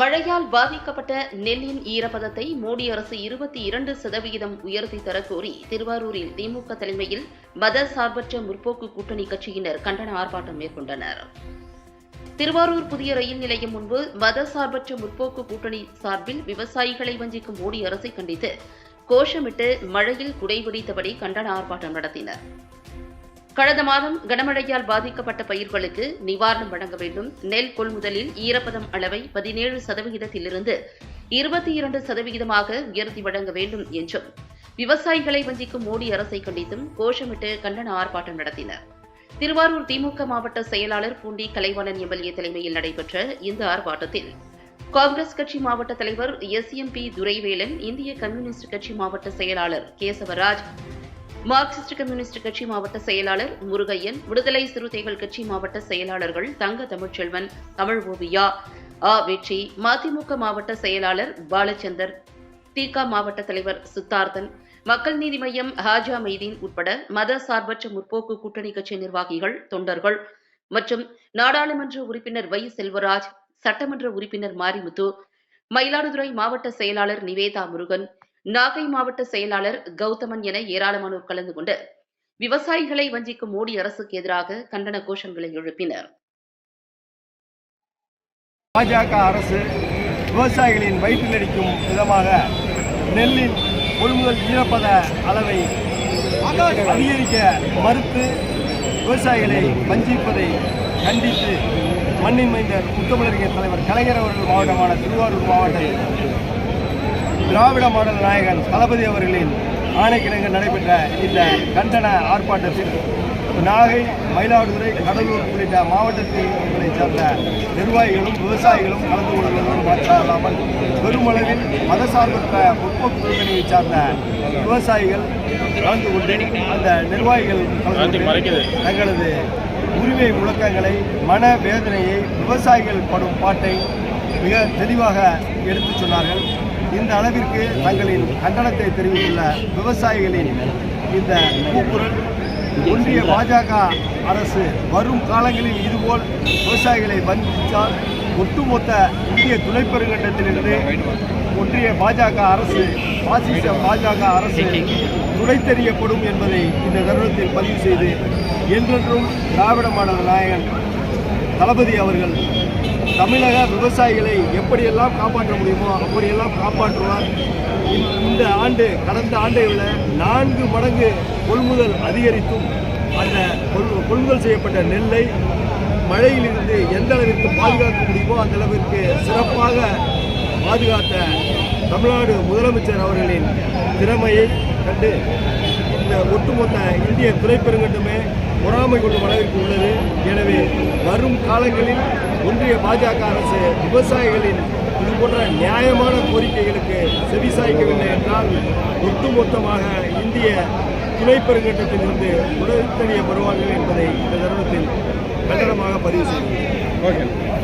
மழையால் பாதிக்கப்பட்ட நெல்லின் ஈரப்பதத்தை மோடி அரசு இருபத்தி இரண்டு சதவிகிதம் உயர்த்தி தரக்கோரி திருவாரூரில் திமுக தலைமையில் மத சார்பற்ற முற்போக்கு கூட்டணி கட்சியினர் கண்டன ஆர்ப்பாட்டம் மேற்கொண்டனர். திருவாரூர் புதிய ரயில் நிலையம் முன்பு மத சார்பற்ற முற்போக்கு கூட்டணி சார்பில் விவசாயிகளை வஞ்சிக்கும் மோடி அரசை கண்டித்து கோஷமிட்டு மழையில் குடைபிடித்தபடி கண்டன ஆர்ப்பாட்டம் நடத்தினர். கடந்த மாதம் கனமழையால் பாதிக்கப்பட்ட பயிர்களுக்கு நிவாரணம் வழங்க வேண்டும். நெல் கொள்முதலில் ஈரப்பதம் அளவை பதினேழு சதவிகிதத்திலிருந்து இருபத்தி இரண்டு சதவிகிதமாக உயர்த்தி வழங்க வேண்டும் என்றும் விவசாயிகளை வஞ்சிக்கும் மோடி அரசை கண்டித்தும் கோஷமிட்டு கண்டன ஆர்ப்பாட்டம் நடத்தினர். திருவாரூர் திமுக மாவட்ட செயலாளர் பூண்டி கலைவாணன் எம்எல்ஏ தலைமையில் நடைபெற்ற இந்த ஆர்ப்பாட்டத்தில் காங்கிரஸ் கட்சி மாவட்ட தலைவர் எஸ் எம் பி துரைவேலன் இந்திய கம்யூனிஸ்ட் கட்சி மாவட்ட செயலாளர் கேசவராஜ் மார்க்சிஸ்ட் கம்யூனிஸ்ட் கட்சி மாவட்ட செயலாளர் முருகையன் விடுதலை சிறுத்தைகள் கட்சி மாவட்ட செயலாளர்கள் தங்க தமிழ்ச்செல்வன் தமிழ் ஓவியா ஆ வெற்றி மதிமுக மாவட்ட செயலாளர் பாலச்சந்தர் திக மாவட்ட தலைவர் சித்தார்த்தன் மக்கள் நீதி மையம் ஹாஜா மைதீன் உட்பட மத சார்பற்ற முற்போக்கு கூட்டணி கட்சி நிர்வாகிகள் தொண்டர்கள் மற்றும் நாடாளுமன்ற உறுப்பினர் வை. செல்வராஜ் சட்டமன்ற உறுப்பினர் மாரிமுத்து மயிலாடுதுறை மாவட்ட செயலாளர் நிவேதா முருகன் நாகை மாவட்ட செயலாளர் கௌதமன் என ஏராளமானோர் கலந்து கொண்டு விவசாயிகளை வஞ்சிக்கும் மோடி அரசுக்கு எதிராக கண்டன கோஷங்களை எழுப்பினர். பாஜக அரசு விவசாயிகளின் வயிற்றில் அடிக்கும் விதமாக நெல்லின் கொள்முதல் ஈரப்பத அளவை அதிகரிக்க மறுத்து விவசாயிகளை வஞ்சிப்பதை கண்டித்து மண்ணின் மைந்த முத்தமிழறிஞர் தலைவர் கலைஞர் அவர்கள் மாவட்டமான திருவாரூர் மாவட்டத்தில் திராவிட மாடல் நாயகன் தளபதி அவர்களின் ஆணைக்கிணங்க நடைபெற்ற இந்த கண்டன ஆர்ப்பாட்டத்தில் நாகை மயிலாடுதுறை கடலூர் உள்ளிட்ட மாவட்டத்தைச் சேர்ந்த நிர்வாகிகளும் விவசாயிகளும் கலந்து கொள்வதோடு மாற்றமில்லாமல் பெருமளவில் மதசார்பற்ற முற்போக்கு கூட்டணியைச் சார்ந்த விவசாயிகள் கலந்து கொண்டு அந்த நிர்வாகிகள் தங்களது உரிமை முழக்கங்களை மன வேதனையை விவசாயிகள் படும் பாட்டை மிக தெளிவாக எடுத்துச் சொன்னார்கள். இந்த அளவிற்கு தங்களின் கண்டனத்தை தெரிவித்துள்ள விவசாயிகளின் இந்த கூக்குரல் ஒன்றிய பாஜக அரசு வரும் காலங்களில் இதுபோல் விவசாயிகளை வஞ்சித்தால் ஒட்டுமொத்த இந்திய துணைப்பெருங்கண்டத்திலிருந்து ஒன்றிய பாஜக அரசு பாசிச பாஜக அரசு துடைத்தெறியப்படும் என்பதை இந்த தருணத்தில் பதிவு செய்து என்றென்றும் திராவிட மாடல் நாயகன் தளபதி அவர்கள் தமிழக விவசாயிகளை எப்படியெல்லாம் காப்பாற்ற முடியுமோ அப்படியெல்லாம் காப்பாற்றுவார். இந்த- ஆண்டு கடந்த ஆண்டை விட நான்கு மடங்கு கொள்முதல் அதிகரித்தும் அந்த கொள் கொள்முதல் செய்யப்பட்ட நெல்லை மழையிலிருந்து எந்த அளவிற்கு பாதுகாக்க முடியுமோ அந்த அளவிற்கு சிறப்பாக பாதுகாத்த தமிழ்நாடு முதலமைச்சர் அவர்களின் திறமையை கண்டு இந்த ஒட்டுமொத்த இந்திய துறைப்பெருங்கட்டுமே பொறாமை கொள்ளும் அளவிற்கு உள்ளது. எனவே வரும் காலங்களில் ஒன்றிய பாஜக அரசு விவசாயிகளின் இது போன்ற நியாயமான கோரிக்கைகளுக்கு செவிசாய்க்கவில்லை என்றால் ஒட்டுமொத்தமாக இந்திய துணைப்பெருங்கட்டத்திலிருந்து உடல் தெரிய வருவார்கள் என்பதை இந்த தருணத்தில் கண்டனமாக பதிவு செய்கிறேன்.